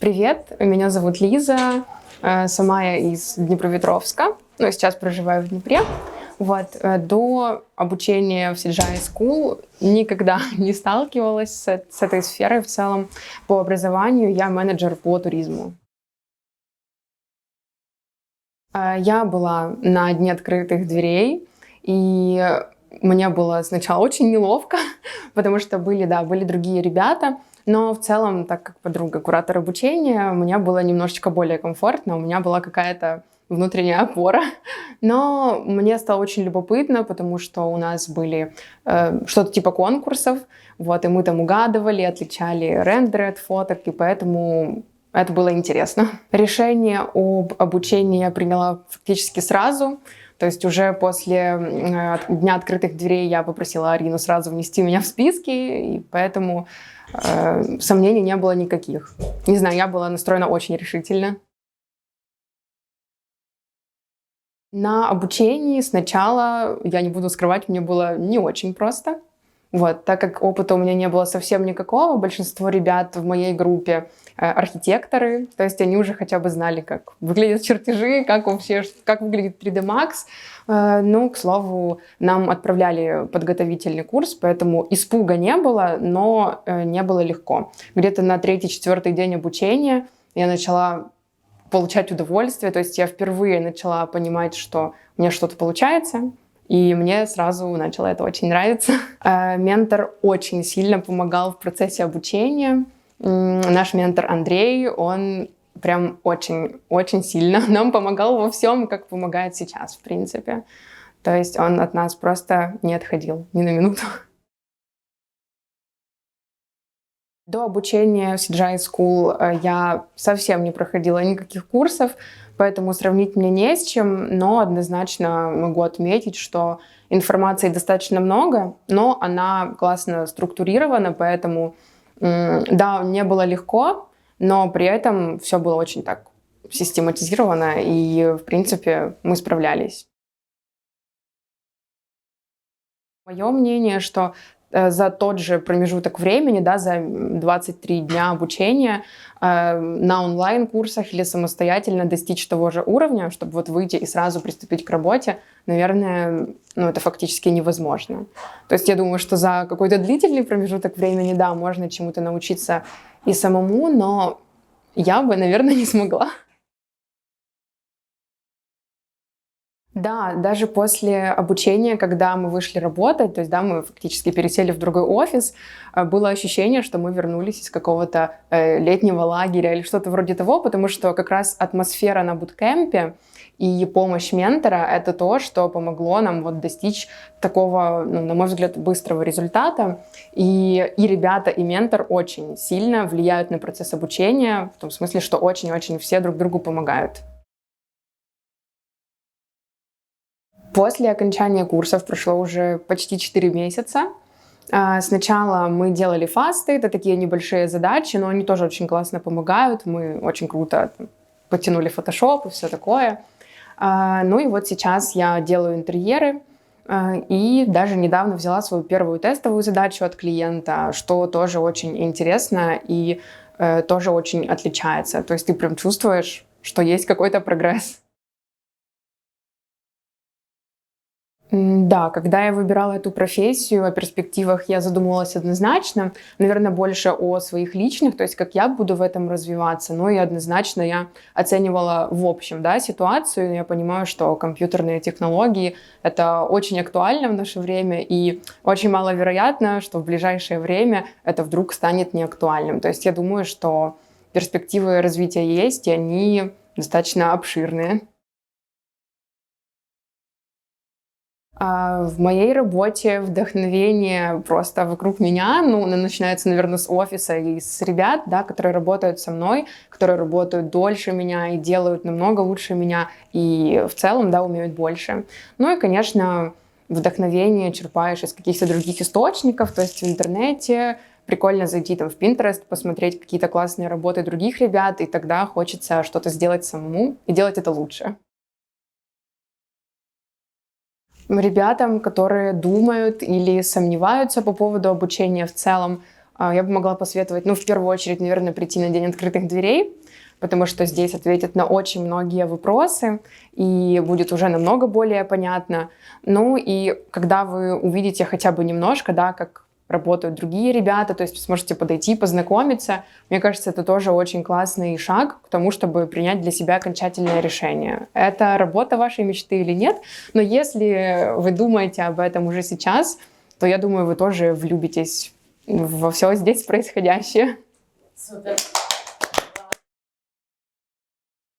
Привет, меня зовут Лиза, э, сама я из Днепропетровска, но сейчас проживаю в Днепре. Вот. Э, до обучения в CGI School никогда не сталкивалась с, с этой сферой в целом. По образованию я менеджер по туризму. Э, я была на дне открытых дверей, и мне было сначала очень неловко, потому что были, да, были другие ребята, но в целом, так как подруга куратор обучения, мне было немножечко более комфортно, у меня была какая-то внутренняя опора. Но мне стало очень любопытно, потому что у нас были э, что-то типа конкурсов, вот, и мы там угадывали, отличали рендеры от фоток, и поэтому это было интересно. Решение об обучении я приняла фактически сразу. То есть уже после э, Дня открытых дверей я попросила Арину сразу внести меня в списки, и поэтому э, сомнений не было никаких. Не знаю, я была настроена очень решительно. На обучении сначала, я не буду скрывать, мне было не очень просто. Вот, так как опыта у меня не было совсем никакого, большинство ребят в моей группе э, архитекторы, то есть они уже хотя бы знали, как выглядят чертежи, как вообще, как выглядит 3D Max. Э, ну, к слову, нам отправляли подготовительный курс, поэтому испуга не было, но э, не было легко. Где-то на третий-четвертый день обучения я начала получать удовольствие, то есть я впервые начала понимать, что у меня что-то получается, и мне сразу начало это очень нравиться. Э, ментор очень сильно помогал в процессе обучения. Наш ментор Андрей, он прям очень-очень сильно нам помогал во всем, как помогает сейчас, в принципе. То есть он от нас просто не отходил ни на минуту. До обучения в CGI School э, я совсем не проходила никаких курсов, поэтому сравнить мне не с чем, но однозначно могу отметить, что информации достаточно много, но она классно структурирована, поэтому да, не было легко, но при этом все было очень так систематизировано, и, в принципе, мы справлялись. Мое мнение, что за тот же промежуток времени, да, за 23 дня обучения э, на онлайн-курсах или самостоятельно достичь того же уровня, чтобы вот выйти и сразу приступить к работе, наверное, ну, это фактически невозможно. То есть я думаю, что за какой-то длительный промежуток времени, да, можно чему-то научиться и самому, но я бы, наверное, не смогла. Да, даже после обучения, когда мы вышли работать, то есть, да, мы фактически пересели в другой офис, э, было ощущение, что мы вернулись из какого-то э, летнего лагеря или что-то вроде того, потому что как раз атмосфера на буткемпе и помощь ментора — это то, что помогло нам вот достичь такого, ну, на мой взгляд, быстрого результата. И, и ребята, и ментор очень сильно влияют на процесс обучения, в том смысле, что очень-очень все друг другу помогают. После окончания курсов прошло уже почти 4 месяца. А, сначала мы делали фасты, это такие небольшие задачи, но они тоже очень классно помогают. Мы очень круто подтянули фотошоп и все такое. А, ну и вот сейчас я делаю интерьеры, а, и даже недавно взяла свою первую тестовую задачу от клиента, что тоже очень интересно и э, тоже очень отличается. То есть ты прям чувствуешь, что есть какой-то прогресс. Да, когда я выбирала эту профессию, о перспективах я задумывалась однозначно, наверное, больше о своих личных, то есть как я буду в этом развиваться, но и однозначно я оценивала в общем да, ситуацию, я понимаю, что компьютерные технологии — это очень актуально в наше время, и очень маловероятно, что в ближайшее время это вдруг станет неактуальным. То есть я думаю, что перспективы развития есть, и они достаточно обширные. В моей работе вдохновение просто вокруг меня, ну, начинается, наверное, с офиса и с ребят, да, которые работают со мной, которые работают дольше меня и делают намного лучше меня, и в целом, да, умеют больше. Ну и, конечно, вдохновение черпаешь из каких-то других источников, то есть в интернете, прикольно зайти там в Pinterest, посмотреть какие-то классные работы других ребят, и тогда хочется что-то сделать самому и делать это лучше. Ребятам, которые думают или сомневаются по поводу обучения в целом, А, я бы могла посоветовать, ну, в первую очередь, наверное, прийти на День открытых дверей, потому что здесь ответят на очень многие вопросы, и будет уже намного более понятно. Ну и когда вы увидите хотя бы немножко, да, как работают другие ребята, то есть сможете подойти, познакомиться. Мне кажется, это тоже очень классный шаг к тому, чтобы принять для себя окончательное решение. Это работа вашей мечты или нет, но если вы думаете об этом уже сейчас, то я думаю, вы тоже влюбитесь во все здесь происходящее. Супер.